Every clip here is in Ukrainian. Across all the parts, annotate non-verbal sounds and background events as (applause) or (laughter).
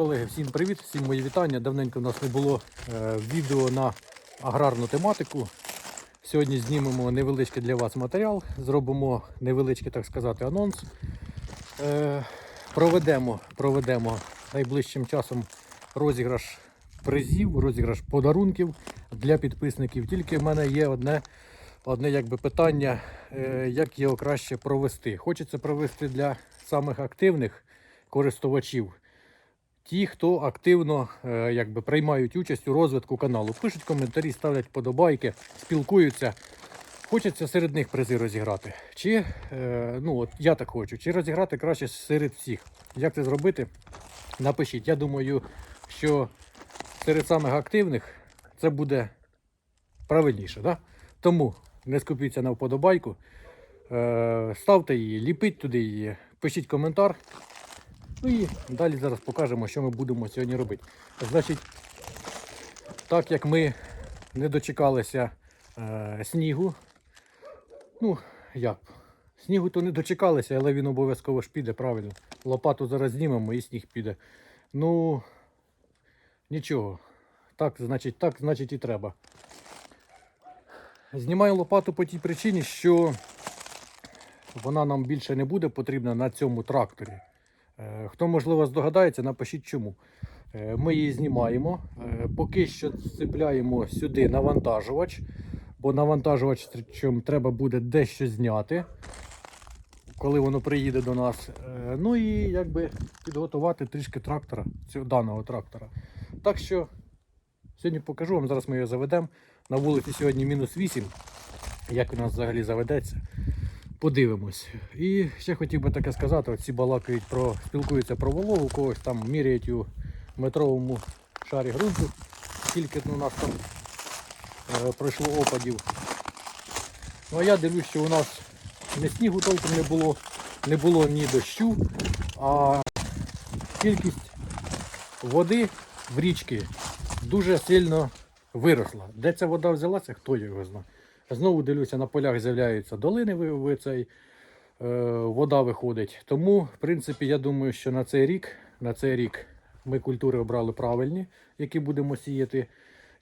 Колеги, всім привіт, всім мої вітання. Давненько в нас не було е, відео на аграрну тематику. Сьогодні знімемо невеличкий для вас матеріал, зробимо невеличкий, так сказати, анонс. Е, проведемо, проведемо найближчим часом розіграш призів, розіграш подарунків для підписників. Тільки в мене є одне, одне якби, питання, е, як його краще провести. Хочеться провести для самих активних користувачів. Ті, хто активно е, якби, приймають участь у розвитку каналу, пишуть коментарі, ставлять подобайки, спілкуються. Хочеться серед них призи розіграти. Чи е, ну от я так хочу, чи розіграти краще серед всіх. Як це зробити? Напишіть. Я думаю, що серед самих активних це буде правильніше. Да? Тому не скупіться на вподобайку, е, ставте її, ліпіть туди її, пишіть коментар. Ну і далі зараз покажемо, що ми будемо сьогодні робити. Значить, так як ми не дочекалися е, снігу, ну як, снігу то не дочекалися, але він обов'язково ж піде, правильно. Лопату зараз знімемо і сніг піде. Ну, нічого. Так, значить, так, значить і треба. Знімаю лопату по тій причині, що вона нам більше не буде потрібна на цьому тракторі. Е, Хто, можливо, здогадається, напишіть чому. Е, Ми її знімаємо. Е, Поки що цепляємо сюди навантажувач, бо навантажувач треба буде дещо зняти, коли воно приїде до нас. Ну і якби підготувати трішки трактора, цього даного трактора. Так що сьогодні покажу вам, зараз ми його заведемо. На вулиці сьогодні мінус 8. Як у нас взагалі заведеться подивимось. І ще хотів би таке сказати: оці балакають про, спілкуються про вологу, когось там міряють у метровому шарі ґрунту, скільки у нас там е, пройшло опадів. Ну а я дивлюсь, що у нас не снігу толком не було, не було ні дощу, а кількість води в річці дуже сильно виросла. Де ця вода взялася, хто його знає. Знову дивлюся, на полях з'являються долини, ви, ви цей, е, вода виходить. Тому, в принципі, я думаю, що на цей рік, на цей рік ми культури обрали правильні, які будемо сіяти.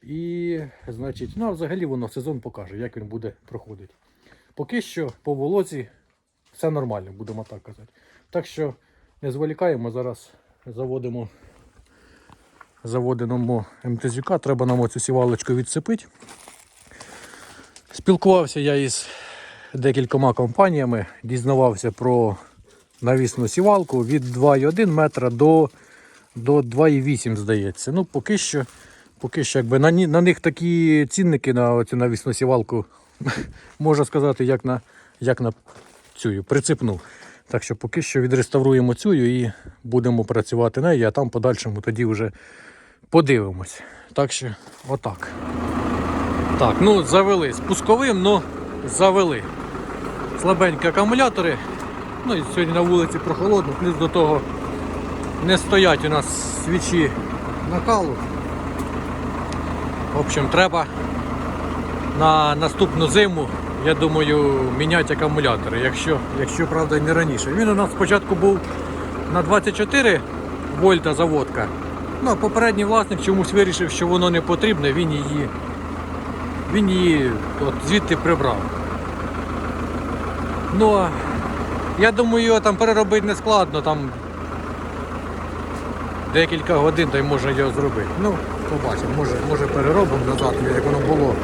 І, значить, ну, взагалі воно сезон покаже, як він буде проходити. Поки що по волоці все нормально, будемо так казати. Так що не зволікаємо, зараз заводимо, заводимо МТЗюка, треба нам оцю сівалочку відцепити. Спілкувався я із декількома компаніями, дізнавався про навісну сівалку від 2,1 метра до, до 2,8, здається. Ну, поки що, поки що якби на, на них такі цінники на цю навісну сівалку, (laughs) можна сказати, як на, як на цю прицепну. Так що поки що відреставруємо цю і будемо працювати нею, а там подальшому тоді вже подивимось. Так що, отак. Так, ну завели спусковим, ну завели. Слабенькі акумулятори. Ну і сьогодні на вулиці прохолодно, плюс до того не стоять у нас свічі накалу. В общем, треба на наступну зиму, я думаю, міняти акумулятори, якщо, якщо правда не раніше. Він у нас спочатку був на 24 вольта заводка. Ну, а попередній власник чомусь вирішив, що воно не потрібне, він її він її от звідти прибрав. Ну, я думаю, його там переробити не складно, там декілька годин та й можна його зробити. Ну, побачимо, може, може переробимо назад, як воно було.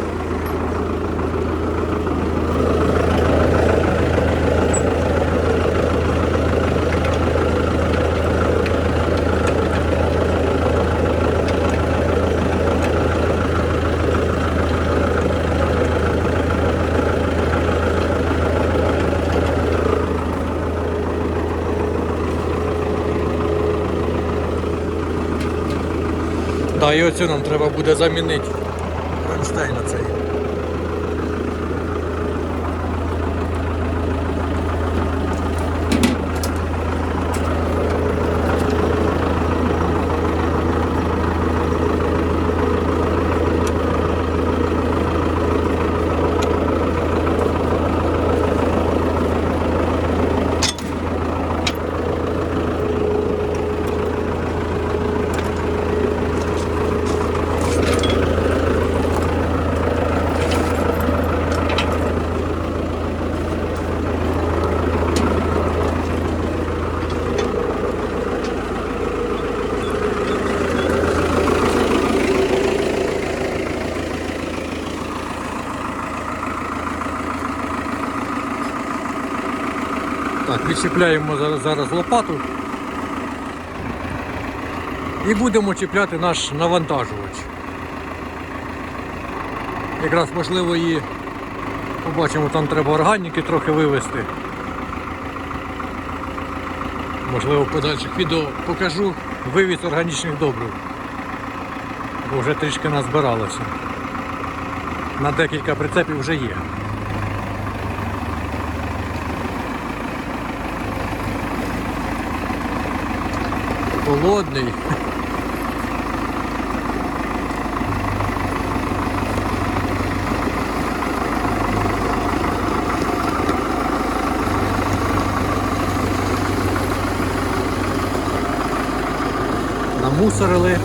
І оцю нам треба буде замінити. Кронштейн цей. Відчіпляємо зараз, зараз лопату. І будемо чіпляти наш навантажувач. Якраз можливо її побачимо, там треба органіки трохи вивезти. Можливо, в подальших відео покажу вивіз органічних добрив. Бо вже трішки назбиралося. На декілька прицепів вже є. Холодний. Намусорили.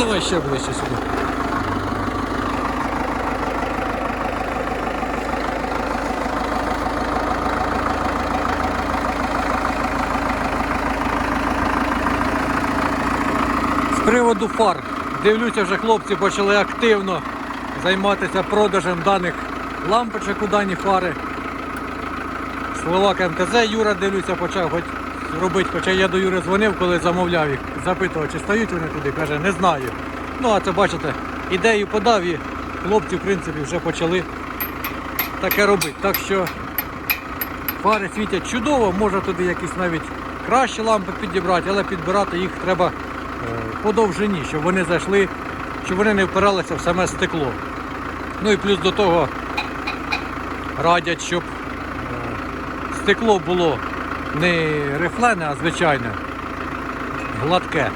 Давай ще ближче сюди. З приводу фар. Дивлюся, вже хлопці почали активно займатися продажем даних лампочок у дані фари. Словак МТЗ Юра дивлюся, почав хоч робити, хоча я до Юри дзвонив, коли замовляв їх, запитував, чи стають вони туди, каже, не знаю. Ну а це бачите, ідею подав і хлопці, в принципі, вже почали таке робити. Так що фари світять чудово, може туди якісь навіть кращі лампи підібрати, але підбирати їх треба е, по довжині, щоб вони зайшли, щоб вони не впиралися в саме стекло. Ну і плюс до того радять, щоб е, стекло було не рифлене, а звичайне, гладке.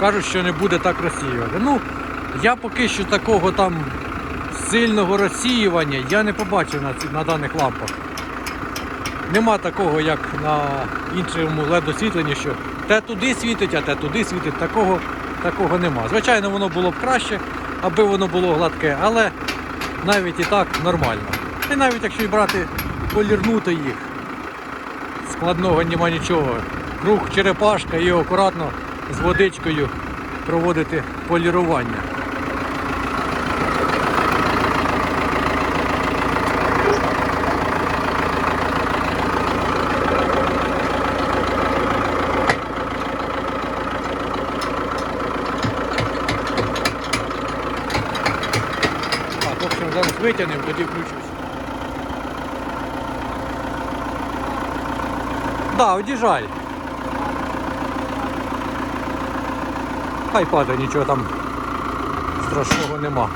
Кажуть, що не буде так розсіювати. Ну, я поки що такого там сильного розсіювання я не побачив на, на даних лампах. Нема такого, як на іншому led освітленні, що те туди світить, а те туди світить. Такого, такого нема. Звичайно, воно було б краще, аби воно було гладке, але навіть і так нормально. І навіть якщо брати, полірнути їх, складного нема нічого. Круг черепашка і акуратно з водичкою проводити полірування. Витягнемо, тоді включусь. Да, одіжай. Хай падає, нічого там страшного нема.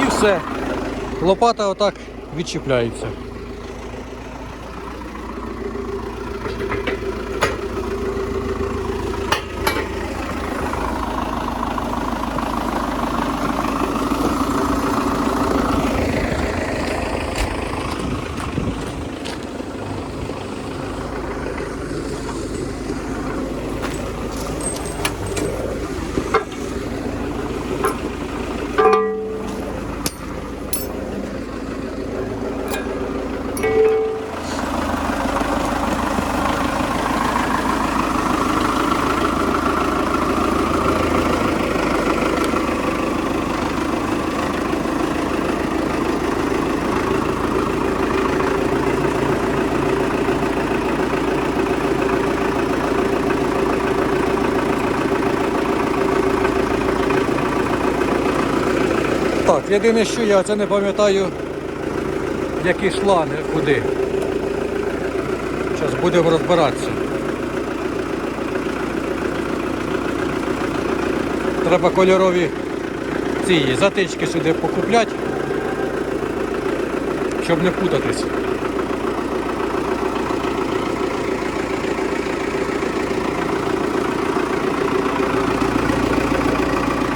І все. Лопата отак відчіпляється. Єдине, що я це не пам'ятаю, які шланги куди. Зараз будемо розбиратися. Треба кольорові ці затички сюди покупляти, щоб не путатись.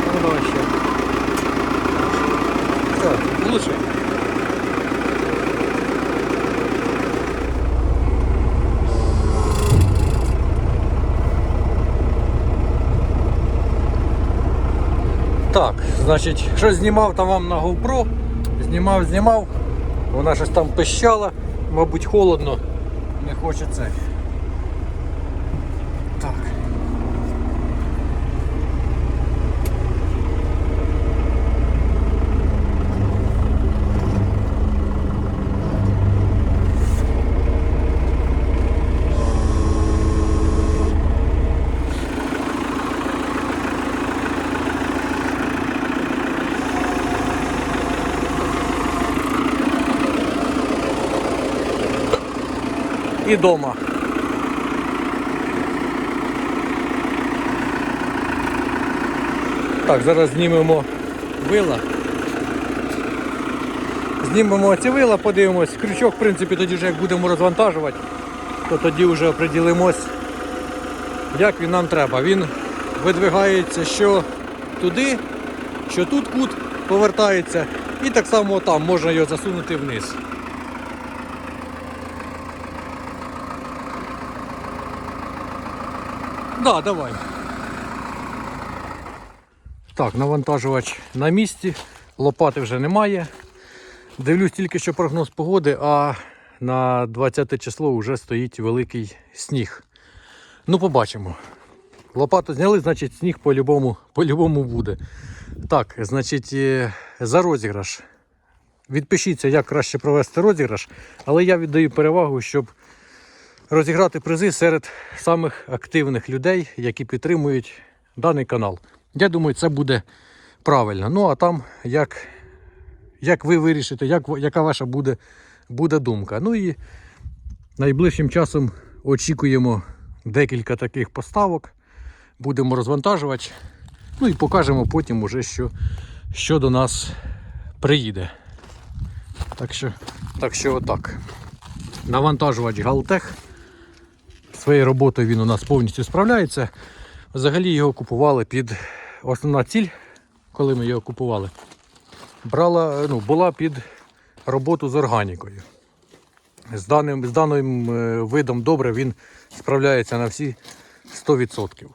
Ну, давай ще. Так, лучше. Так, значить, щось знімав там вам на GoPro, знімав, знімав, вона щось там пищала, мабуть, холодно, не хоче це. І дома. Так, зараз знімемо вила. Знімемо ці вила, подивимось. Крючок, в принципі, тоді вже як будемо розвантажувати, то тоді вже оприділимось, як він нам треба. Він видвигається що туди, що тут кут повертається, і так само там можна його засунути вниз. Да, давай. Так, навантажувач на місці, лопати вже немає. Дивлюсь тільки що прогноз погоди, а на 20 число вже стоїть великий сніг. Ну, побачимо. Лопату зняли, значить сніг по-любому, по-любому буде. Так, значить, е, за розіграш. Відпишіться, як краще провести розіграш, але я віддаю перевагу, щоб розіграти призи серед самих активних людей, які підтримують даний канал. Я думаю, це буде правильно. Ну а там як, як ви вирішите, як, яка ваша буде, буде думка. Ну і найближчим часом очікуємо декілька таких поставок. Будемо розвантажувати. Ну і покажемо потім уже, що, що до нас приїде. Так що, так що отак. Навантажувач Галтех. Своєю роботою він у нас повністю справляється. Взагалі його купували під основна ціль, коли ми його купували, брала, ну, була під роботу з органікою. З даним, з даним е, видом добре він справляється на всі 100%.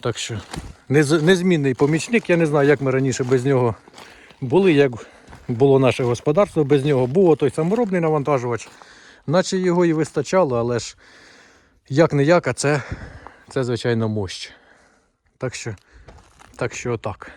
Так що незмінний помічник. Я не знаю, як ми раніше без нього були, як було наше господарство, без нього був той саморобний навантажувач. Наче його і вистачало, але ж як не як, а це, це звичайно мощ. Так що, так що отак.